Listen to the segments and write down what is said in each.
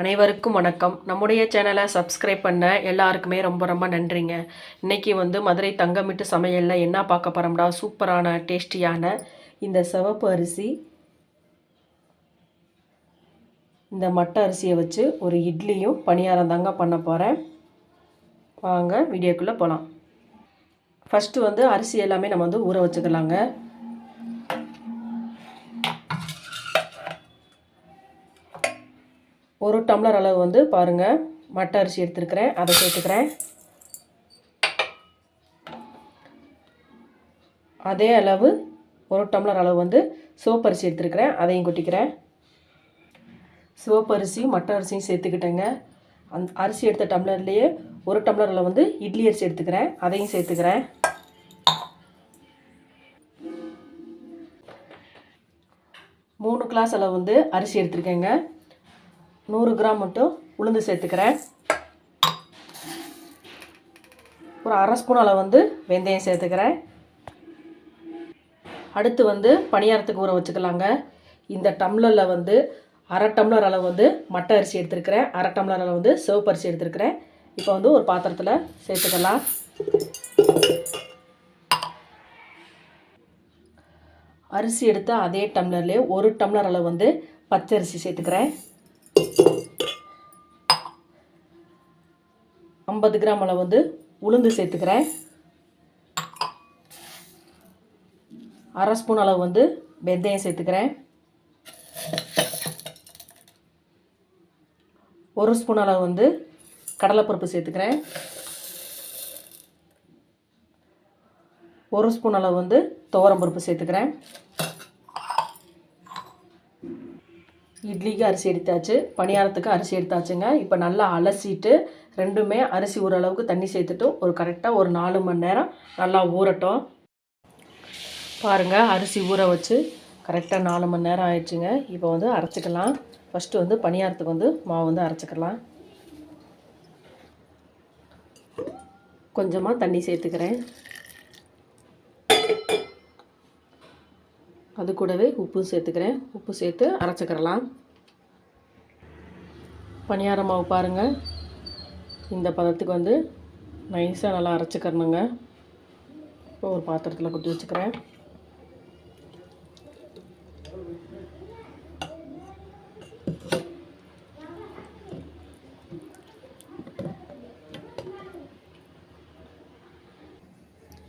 அனைவருக்கும் வணக்கம். நம்முடைய சேனலை சப்ஸ்கிரைப் பண்ண எல்லாருக்குமே ரொம்ப ரொம்ப நன்றிங்க. இன்னைக்கு வந்து மதுரை தங்கமிட்டு சமையலில் என்ன பார்க்க போகிறோம்டா சூப்பரான டேஸ்டியான இந்த சிவப்பு அரிசி இந்த மட்டை அரிசியை வச்சு ஒரு இட்லியும் பணியாரம் தாங்க பண்ண போகிறேன் வாங்க வீடியோக்குள்ளே போகலாம் ஃபஸ்ட்டு வந்து அரிசி எல்லாமே நம்ம வந்து ஊற வச்சுக்கலாங்க. ஒரு டம்ளர் அளவு வந்து பாருங்கள் மட்டை அரிசி எடுத்துருக்கிறேன். அதை சேர்த்துக்கிறேன். அதே அளவு ஒரு டம்ளர் அளவு வந்து சிவப்பரிசி எடுத்துருக்கிறேன். அதையும் கொட்டிக்கிறேன். சிவப்பரிசி மட்டை அரிசியும் சேர்த்துக்கிட்டேங்க. அந் அரிசி எடுத்த டம்ளர்லேயே ஒரு டம்ளரில் வந்து இட்லி அரிசி எடுத்துக்கிறேன். அதையும் சேர்த்துக்கிறேன். மூணு கிளாஸ் அளவு வந்து அரிசி எடுத்துருக்கேங்க. நூறு கிராம் மட்டும் உளுந்து சேர்த்துக்கிறேன். ஒரு அரை ஸ்பூன் அளவு வந்து வெந்தயம் சேர்த்துக்கிறேன். அடுத்து வந்து பணியாரத்துக்கு ஊற வச்சுக்கலாங்க. இந்த டம்ளரில் வந்து அரை டம்ளர் அளவு வந்து மட்டை அரிசி எடுத்துருக்கிறேன். அரை டம்ளர் அளவு வந்து சிவப்பு அரிசி எடுத்துருக்கிறேன். இப்போ வந்து ஒரு பாத்திரத்தில் சேர்த்துக்கலாம். அரிசி எடுத்த அதே டம்ளர்லேயே ஒரு டம்ளர் அளவு வந்து பச்சரிசி சேர்த்துக்கிறேன். ஐம்பது கிராம் அளவு வந்து உளுந்து சேர்த்துக்கிறேன். அரை ஸ்பூன் அளவு வந்து வெந்தயம் சேர்த்துக்கிறேன். ஒரு ஸ்பூன் அளவு வந்து கடலைப்பருப்பு சேர்த்துக்கிறேன். ஒரு ஸ்பூன் அளவு வந்து துவரம்பருப்பு சேர்த்துக்கிறேன். இட்லிக்கு அரிசி எடுத்தாச்சு பணியாரத்துக்கு அரிசி எடுத்தாச்சுங்க. இப்போ நல்லா அலசிட்டு ரெண்டுமே அரிசி ஓரளவுக்கு தண்ணி சேர்த்துட்டு ஒரு கரெக்டாக ஒரு நாலு மணி நேரம் நல்லா ஊறட்டும். பாருங்கள் அரிசி ஊற வச்சு கரெக்டாக நாலு மணி நேரம் ஆயிடுச்சுங்க. இப்போ வந்து அரைச்சிக்கலாம். ஃபஸ்ட்டு வந்து பணியாரத்துக்கு வந்து மாவு வந்து அரைச்சிக்கலாம். கொஞ்சமாக தண்ணி சேர்த்துக்கிறேன். அது கூடவே உப்பு சேர்த்துக்கிறேன். உப்பு சேர்த்து அரைச்சிக்கிறலாம். பணியார மாவு பாருங்கள் இந்த பதத்துக்கு வந்து நைஸாக நல்லா அரைச்சிக்கிறணுங்க. இப்போ ஒரு பாத்திரத்தில் கொட்டி வச்சுக்கிறேன்.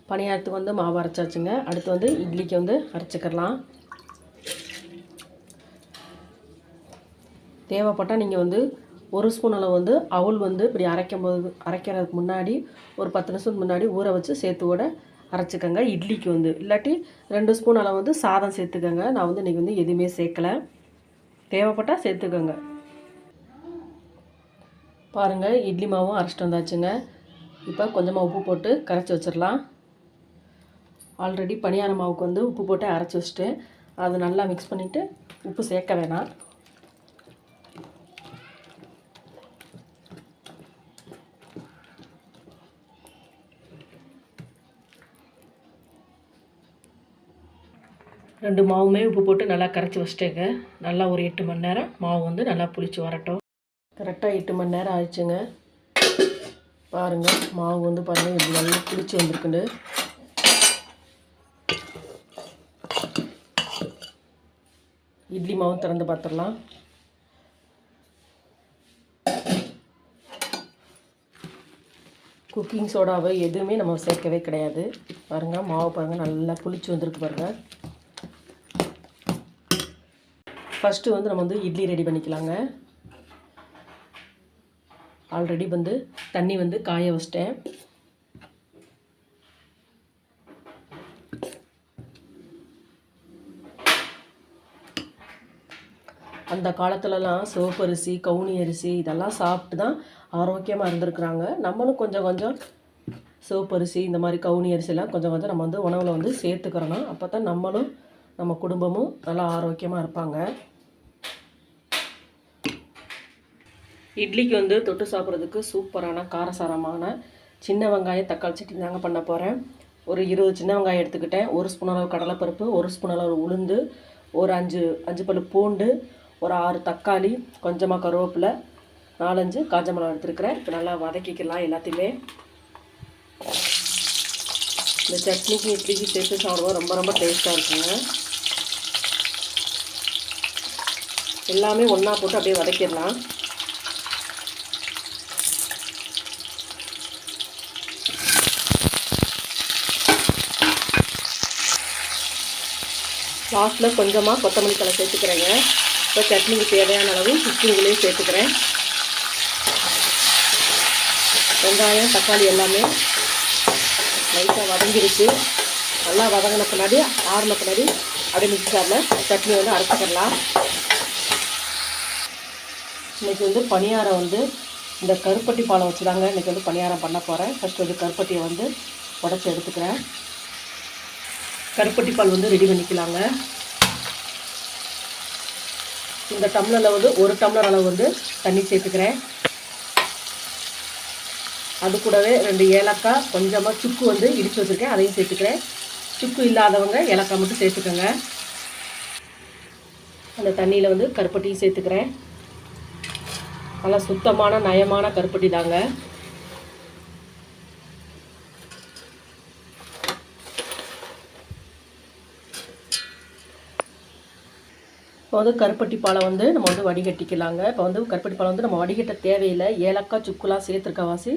பணியாரத்துக்கு வந்து மாவு அரைச்சாச்சுங்க. அடுத்து வந்து இட்லிக்கு வந்து அரைச்சிக்கிறலாம். தேவைப்பட்டால் நீங்கள் வந்து ஒரு ஸ்பூன் அளவு வந்து அவுள் வந்து இப்படி அரைக்கும் போது அரைக்கிறதுக்கு முன்னாடி ஒரு பத்து நிமிஷத்துக்கு முன்னாடி ஊற வச்சு சேர்த்து விட அரைச்சிக்கோங்க. இட்லிக்கு வந்து. இல்லாட்டி ரெண்டு ஸ்பூன் அளவு வந்து சாதம் சேர்த்துக்கோங்க. நான் வந்து இன்றைக்கி வந்து எதுவுமே சேர்க்கலை. தேவைப்பட்டால் சேர்த்துக்கோங்க. பாருங்கள் இட்லி மாவும் அரைச்சிட்டு வந்தாச்சுங்க. இப்போ கொஞ்சமாக உப்பு போட்டு கரைச்சி வச்சிடலாம். ஆல்ரெடி பனியார மாவுக்கு வந்து உப்பு போட்டு அரைச்சி வச்சுட்டு அது நல்லா மிக்ஸ் பண்ணிவிட்டு உப்பு சேர்க்க வேணாம். ரெண்டு மாவுமே உப்பு போட்டு நல்லா கரைச்சி வச்சிட்டேங்க. நல்லா ஒரு எட்டு மணி நேரம் மாவு வந்து நல்லா புளிச்சு வரட்டும். கரெக்டாக எட்டு மணி நேரம் ஆயிடுச்சுங்க. பாருங்கள் மாவு வந்து பாருங்கள் இப்படி நல்லா புளிச்சு வந்திருக்குண்டு இட்லி மாவும் திறந்து பார்த்துடலாம் குக்கிங் சோடாவை எதுவுமே நம்ம சேர்க்கவே கிடையாது. பாருங்கள் மாவு பாருங்கள் நல்லா புளிச்சு வந்திருக்கு பாருங்கள் ஃபஸ்ட்டு வந்து நம்ம வந்து இட்லி ரெடி பண்ணிக்கலாங்க. ஆல்ரெடி வந்து தண்ணி வந்து காய வச்சிட்டேன். அந்த காலத்துலலாம் சிவப்பரிசி கவுனி அரிசி இதெல்லாம் சாப்பிட்டு தான் ஆரோக்கியமாக இருந்திருக்கிறாங்க. நம்மளும் கொஞ்சம் கொஞ்சம் சிவப்பரிசி இந்த மாதிரி கவுனி அரிசிலாம் கொஞ்சம் கொஞ்சம் நம்ம வந்து உணவில் வந்து சேர்த்துக்கிறோம் அப்போ தான் நம்மளும் நம்ம குடும்பமும் நல்லா ஆரோக்கியமாக இருப்பாங்க. இட்லிக்கு வந்து தொட்டு சாப்பிட்றதுக்கு சூப்பரான காரசாரமான சின்ன வெங்காயம் தக்காளி சட்னி தாங்க பண்ண போகிறேன் ஒரு இருபது சின்ன வெங்காயம் எடுத்துக்கிட்டேன். ஒரு ஸ்பூன் அளவு கடலைப்பருப்பு ஒரு ஸ்பூன் அளவு உளுந்து ஒரு அஞ்சு அஞ்சு பல் பூண்டு ஒரு ஆறு தக்காளி கொஞ்சமாக கருவேப்பிலை நாலஞ்சு காஞ்ச மிளகா எடுத்துருக்கிறேன். இப்போ நல்லா வதக்கிக்கலாம் எல்லாத்தையுமே. இந்த சட்னிக்கு இட்லிக்கு சேர்த்து சாப்பிடுவோம் ரொம்ப ரொம்ப டேஸ்ட்டாக இருக்குங்க. எல்லாமே ஒன்றா போட்டு அப்படியே வதக்கிடலாம். லாஸ்ட்டில் கொஞ்சமாக கொத்தமல்லி தலை சேர்த்துக்கிறேங்க. இப்போ சட்னிக்கு தேவையான அளவு உப்புங்களையும் சேர்த்துக்கிறேன். வெங்காயம் தக்காளி எல்லாமே லைட்டாக வதங்கிருச்சு. நல்லா வதங்கின பின்னாடி ஆறின பின்னாடி அப்படியே மிக்சரில் சட்னி வந்து அரைச்சிக்கலாம். இன்றைக்கி வந்து பணியாரம் வந்து இந்த கருப்பட்டி பாலை வச்சு தாங்க இன்றைக்கி வந்து பணியாரம் பண்ண போகிறேன் ஃபஸ்ட்டு வந்து கருப்பட்டியை வந்து உடச்சி எடுத்துக்கிறேன். கருப்பட்டி பால் வந்து ரெடி பண்ணிக்கலாங்க. இந்த டம்ளரில் வந்து ஒரு டம்ளர் அளவு வந்து தண்ணி சேர்த்துக்கிறேன். அது கூடவே ரெண்டு ஏலக்காய் கொஞ்சமாக சுக்கு வந்து இடித்து வச்சுருக்கேன். அதையும் சேர்த்துக்கிறேன். சுக்கு இல்லாதவங்க ஏலக்காய் மட்டும் சேர்த்துக்கோங்க. அந்த தண்ணியில் வந்து கருப்பட்டியும் சேர்த்துக்கிறேன். நல்லா சுத்தமான நயமான கருப்பட்டி தாங்க. இப்போ வந்து கருப்பட்டி பாலை வந்து நம்ம வந்து வடிகட்டிக்கலாங்க. இப்போ வந்து கருப்பட்டி பாலை வந்து நம்ம வடிகட்ட தேவையில்லை. ஏலக்காய் சுக்குலாம் சேர்த்துருக்க வாசி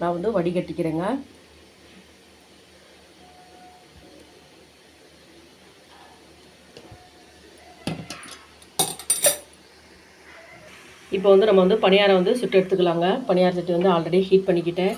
நான் வந்து வடிகட்டிக்கிறேங்க. இப்போ வந்து நம்ம வந்து பணியாரம் வந்து சுட்டு எடுத்துக்கலாங்க. பணியார சட்டி வந்து ஆல்ரெடி ஹீட் பண்ணிக்கிட்டேன்.